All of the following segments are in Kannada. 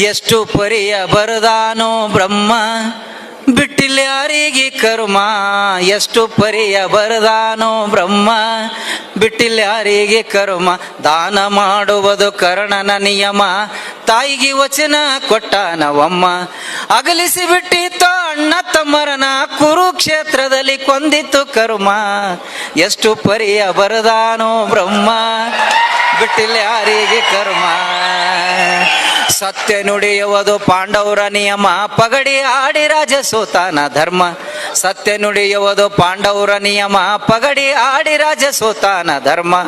ಎಷ್ಟು ಪರಿಯ ಬರದಾನೋ ಬ್ರಹ್ಮ, ಬಿಟ್ಟಿಲ್ಲ ಯಾರಿಗೆ ಕರ್ಮ? ಎಷ್ಟು ಪರಿಯ ಬರದಾನೋ ಬ್ರಹ್ಮ, ಬಿಟ್ಟಿಲ್ಲ ಯಾರಿಗೆ ಕರ್ಮ? ದಾನ ಮಾಡುವುದು ಕರ್ಣನ ನಿಯಮ, ತಾಯಿಗೆ ವಚನ ಕೊಟ್ಟ ನವಮ್ಮ ಅಗಲಿಸಿ ಬಿಟ್ಟಿತ್ತು ಅಣ್ಣ ತಮ್ಮರನ, ಕುರುಕ್ಷೇತ್ರದಲ್ಲಿ ಕೊಂದಿತ್ತು ಕರ್ಮ. ಎಷ್ಟು ಪರಿಯ ಬರದಾನೋ ಬ್ರಹ್ಮ, ಬಿಟ್ಟಿಲ್ಲ ಯಾರಿಗೆ ಕರ್ಮ? ಸತ್ಯ ನುಡಿಯುವುದು ಪಾಂಡವರ ನಿಯಮ. ಪಗಡಿ ಆಡಿ ರಾಜ ಸೋತಾನ ಧರ್ಮ. ಸತ್ಯ ನುಡಿಯುವುದು ಪಾಂಡವರ ನಿಯಮ. ಪಗಡಿ ಆಡಿ ರಾಜ ಸೋತಾನ ಧರ್ಮ.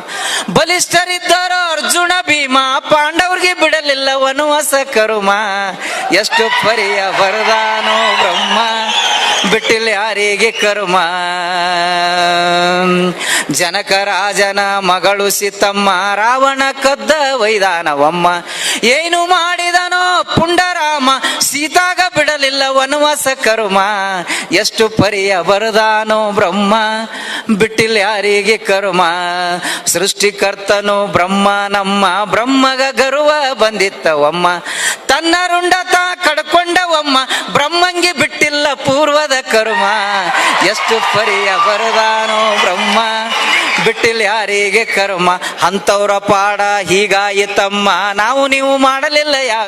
ಬಲಿಷ್ಠರಿದ್ದರು ಅರ್ಜುನ ಭೀಮ. ಪಾಂಡವರಿಗೆ ಬಿಡಲಿಲ್ಲ ವನವಾಸ ಕರುಮ ಎಷ್ಟು ಪರಿಯ ಬರದಾನೋ ಬಿಟ್ಟಿಲ್ಲ ಯಾರಿಗೆ ಕರ್ಮ? ಜನಕ ರಾಜನ ಮಗಳು ಸೀತಮ್ಮ ರಾವಣ ಕದ್ದ ವೈದಾನವಮ್ಮ. ಏನು ಮಾಡಿದನೋ ಪುಂಡರಾಮ, ಸೀತಾಗ ಬಿಡಲಿಲ್ಲ ವನವಾಸ ಕರ್ಮ. ಎಷ್ಟು ಪರಿಯ ಬರದಾನೋ ಬ್ರಹ್ಮ, ಬಿಟ್ಟಿಲ್ಲ ಯಾರಿಗೆ ಕರ್ಮ? ಸೃಷ್ಟಿಕರ್ತನು ಬ್ರಹ್ಮ ನಮ್ಮ ಬ್ರಹ್ಮಗ ಗರ್ವ ಬಂದಿತ್ತವಮ್ಮ. ತನ್ನ ರುಂಡತ ಕಡ್ಕೊಂಡವಮ್ಮ ಬ್ರಹ್ಮಂಗೆ ಬಿಟ್ಟಿಲ್ಲ ಪೂರ್ವದ ಕರ್ಮ, ಎಷ್ಟು ಪರಿಯ ಬರದಾನೋ ಬ್ರಹ್ಮ. ಬಿಟ್ಟಿಲ್ಲ ಯಾರಿಗೆ ಕರ್ಮ? ಅಂಥವ್ರ ಪಾಡ ಹೀಗಾಯಿತಮ್ಮ. ನಾವು ನೀವು ಮಾಡಲಿಲ್ಲ ಯಾ